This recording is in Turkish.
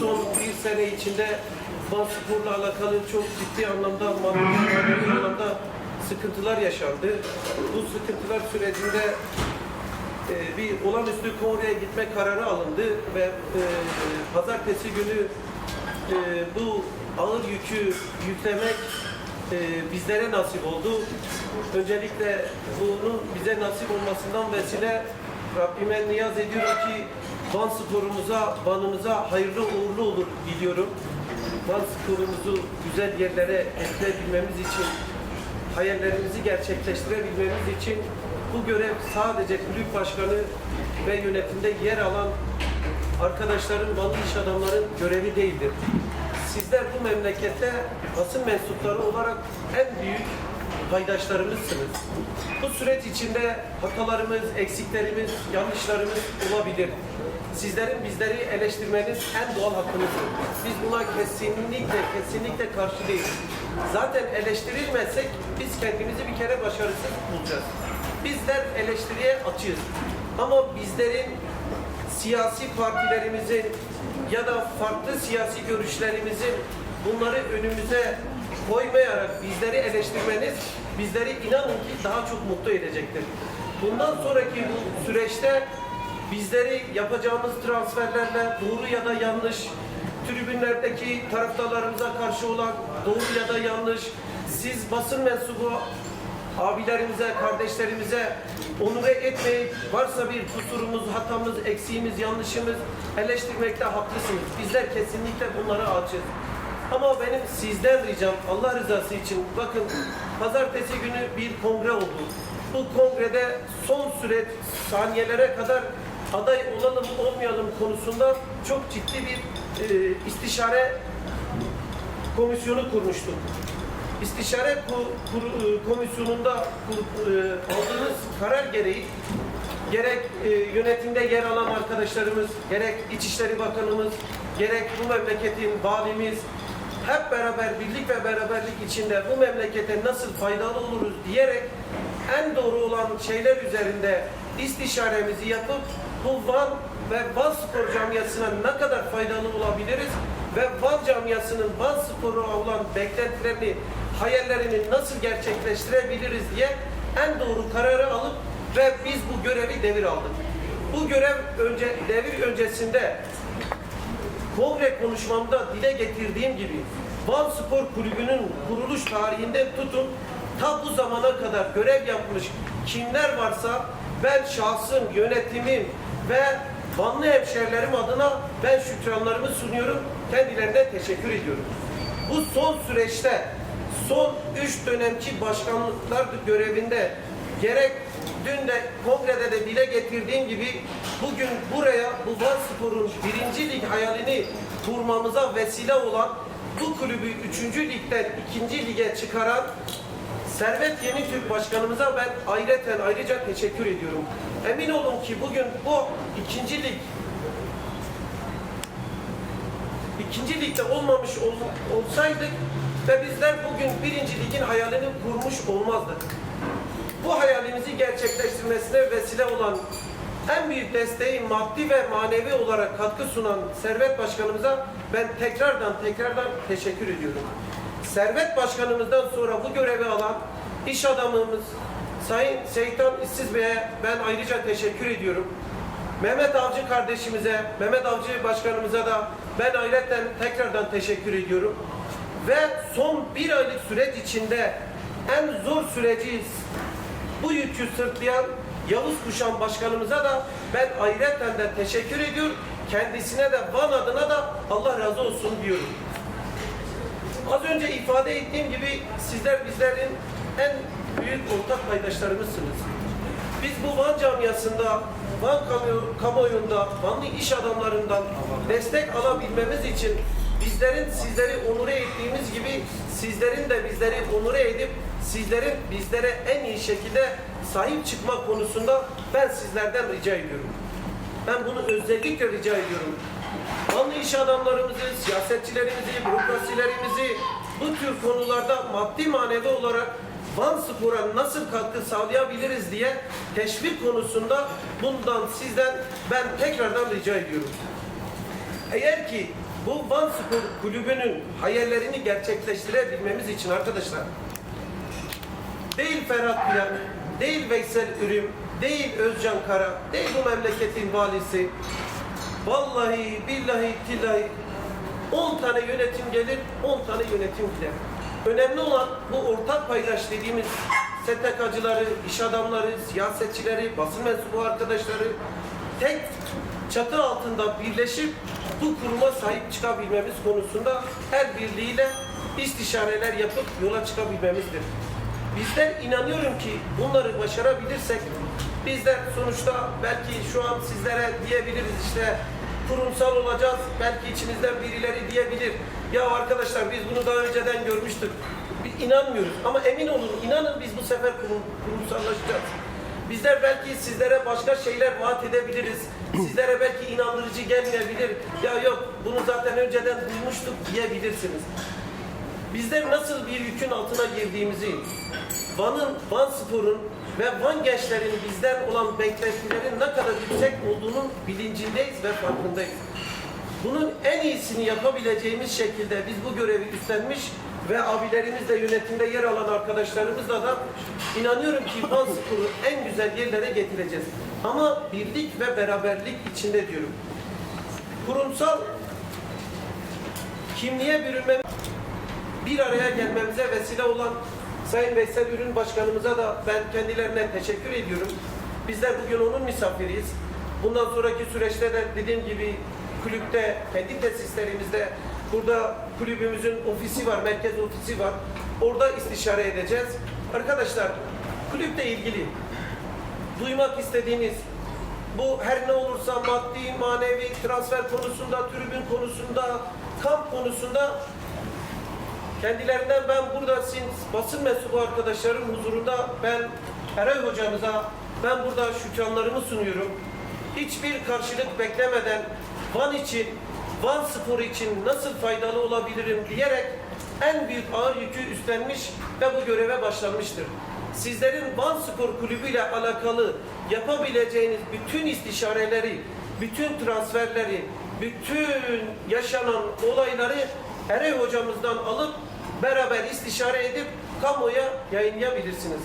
son bir sene içinde Van Spor'la alakalı çok ciddi anlamda, anlamda sıkıntılar yaşandı. Bu sıkıntılar sürecinde e, bir olağanüstü kongreye gitme kararı alındı ve e, pazartesi günü e, bu ağır yükü yüklemek e, bizlere nasip oldu. Öncelikle bunun bize nasip olmasından vesile Rabbime niyaz ediyorum ki Van sporumuza, Van'ımıza hayırlı uğurlu olur diliyorum. Van sporumuzu güzel yerlere getirebilmemiz için, hayallerimizi gerçekleştirebilmemiz için bu görev sadece kulüp başkanı ve yönetimde yer alan arkadaşların, Vanlı iş adamların görevi değildir. Sizler bu memlekette basın mensupları olarak en büyük paydaşlarımızsınız. Bu süreç içinde hatalarımız, eksiklerimiz, yanlışlarımız olabilir. Sizlerin bizleri eleştirmeniz en doğal hakkınızdır. Biz buna kesinlikle, kesinlikle karşı değiliz. Zaten eleştirilmezsek biz kendimizi bir kere başarısız bulacağız. Bizler eleştiriye açığız. Ama bizlerin siyasi partilerimizin ya da farklı siyasi görüşlerimizin bunları önümüze koymayarak bizleri eleştirmeniz bizleri inanın ki daha çok mutlu edecektir. Bundan sonraki bu süreçte bizleri yapacağımız transferlerle doğru ya da yanlış tribünlerdeki taraftarlarımıza karşı olan doğru ya da yanlış siz basın mensubu abilerimize, kardeşlerimize onure etmeyip varsa bir kusurumuz, hatamız, eksiğimiz, yanlışımız eleştirmekte haklısınız. Bizler kesinlikle bunları açız. Ama benim sizden ricam Allah rızası için bakın pazartesi günü bir kongre oldu. Bu kongrede son süreç saniyelere kadar aday olalım olmayalım konusunda çok ciddi bir e, istişare komisyonu kurmuştuk. İstişare Ku- Kur- e, Komisyonu'nda kur- e, aldığınız karar gereği gerek e, yönetimde yer alan arkadaşlarımız, gerek İçişleri Bakanımız, gerek bu memleketin valimiz hep beraber birlik ve beraberlik içinde bu memlekete nasıl faydalı oluruz diyerek en doğru olan şeyler üzerinde istişaremizi yapıp bu Van ve Van Spor Camiası'na ne kadar faydalı olabiliriz ve Van Camiası'nın Van Spor'u olan beklentilerini, hayallerini nasıl gerçekleştirebiliriz diye en doğru kararı alıp ve biz bu görevi devir aldık. Bu görev önce devir öncesinde kongre konuşmamda dile getirdiğim gibi Van Spor Kulübü'nün kuruluş tarihinden tutun ta bu zamana kadar görev yapmış kimler varsa ben şahsım, yönetimim ve Vanlı hemşehrilerim adına ben şükranlarımı sunuyorum. Kendilerine teşekkür ediyorum. Bu son süreçte son üç dönemki başkanlıklar görevinde gerek dün de kongrede de dile getirdiğim gibi bugün buraya bu Van Spor'un birinci lig hayalini kurmamıza vesile olan bu kulübü üçüncü ligden ikinci lige çıkaran Servet Yeni Türk Başkanımıza ben ayrıca ayrıca teşekkür ediyorum. Emin olun ki bugün bu ikinci lig ikinci ligde olmamış ol- olsaydık ve bizler bugün birinci ligin hayalini kurmuş olmazdık. Bu hayalimizi gerçekleştirmesine vesile olan en büyük desteği maddi ve manevi olarak katkı sunan Servet Başkanımıza ben tekrardan tekrardan teşekkür ediyorum. Servet Başkanımızdan sonra bu görevi alan iş adamımız Sayın Seyitan İşsiz Bey'e ben ayrıca teşekkür ediyorum. Mehmet Avcı kardeşimize, Mehmet Avcı başkanımıza da ben ayrıca tekrardan teşekkür ediyorum. Ve son bir aylık süreç içinde en zor süreci bu yükü sırtlayan Yavuz Kuşan başkanımıza da ben ayrıca de teşekkür ediyorum. Kendisine de Van adına da Allah razı olsun diyorum. Az önce ifade ettiğim gibi sizler bizlerin en büyük ortak paydaşlarımızsınız. Biz bu Van camiasında, Van kamu- kamuoyunda, Vanlı iş adamlarından destek alabilmemiz için bizlerin sizleri onure ettiğimiz gibi sizlerin de bizleri onure edip sizlerin bizlere en iyi şekilde sahip çıkma konusunda ben sizlerden rica ediyorum. Ben bunu özellikle rica ediyorum. Vanlı iş adamlarımızı, siyasetçilerimizi, bürokrasilerimizi bu tür konularda maddi manevi olarak Van Spor'a nasıl katkı sağlayabiliriz diye teşvik konusunda bundan sizden ben tekrardan rica ediyorum. Eğer ki Bu Van Spor Kulübü'nün hayallerini gerçekleştirebilmemiz için arkadaşlar değil Ferhat Plan, değil Veysel Ürüm, değil Özcan Kara, değil bu memleketin valisi. Vallahi, billahi, tillahi 10 tane yönetim gelir, 10 tane yönetim gider. Önemli olan bu ortak paydaş dediğimiz STK'cıları, iş adamları, siyasetçileri, basın mensubu arkadaşları tek çatı altında birleşip bu kuruma sahip çıkabilmemiz konusunda her birliğiyle istişareler yapıp yola çıkabilmemizdir. Bizler inanıyorum ki bunları başarabilirsek bizler sonuçta belki şu an sizlere diyebiliriz işte kurumsal olacağız. Belki içimizden birileri diyebilir. Ya arkadaşlar biz bunu daha önceden görmüştük. Biz inanmıyoruz ama emin olun inanın biz bu sefer kurum, kurumsallaşacağız. Bizler belki sizlere başka şeyler vaat edebiliriz. Sizlere belki inandırıcı gelmeyebilir. Ya yok bunu zaten önceden duymuştuk diyebilirsiniz. Bizler nasıl bir yükün altına girdiğimizi, Van'ın, Van Spor'un ve Van gençlerin bizden olan beklentilerin ne kadar yüksek olduğunun bilincindeyiz ve farkındayız. Bunun en iyisini yapabileceğimiz şekilde biz bu görevi üstlenmiş ve abilerimizle yönetimde yer alan arkadaşlarımızla da inanıyorum ki Van Spor'u en güzel yerlere getireceğiz. Ama birlik ve beraberlik içinde diyorum. Kurumsal kimliğe bürünmemiz bir araya gelmemize vesile olan Sayın Veysel Ürün Başkanımıza da ben kendilerine teşekkür ediyorum. Bizler bugün onun misafiriyiz. Bundan sonraki süreçte de dediğim gibi kulüpte, kendi tesislerimizde burada kulübümüzün ofisi var, merkez ofisi var. Orada istişare edeceğiz. Arkadaşlar kulüple ilgili duymak istediğiniz bu her ne olursa maddi, manevi, transfer konusunda, tribün konusunda, kamp konusunda Kendilerinden ben burada basın mensubu arkadaşlarım huzurunda ben Eray hocamıza ben burada şükranlarımı sunuyorum. Hiçbir karşılık beklemeden Van için, Van Spor için nasıl faydalı olabilirim diyerek en büyük ağır yükü üstlenmiş ve bu göreve başlamıştır. Sizlerin Van Spor Kulübü ile alakalı yapabileceğiniz bütün istişareleri, bütün transferleri, bütün yaşanan olayları Eray hocamızdan alıp beraber istişare edip kamuoya yayınlayabilirsiniz.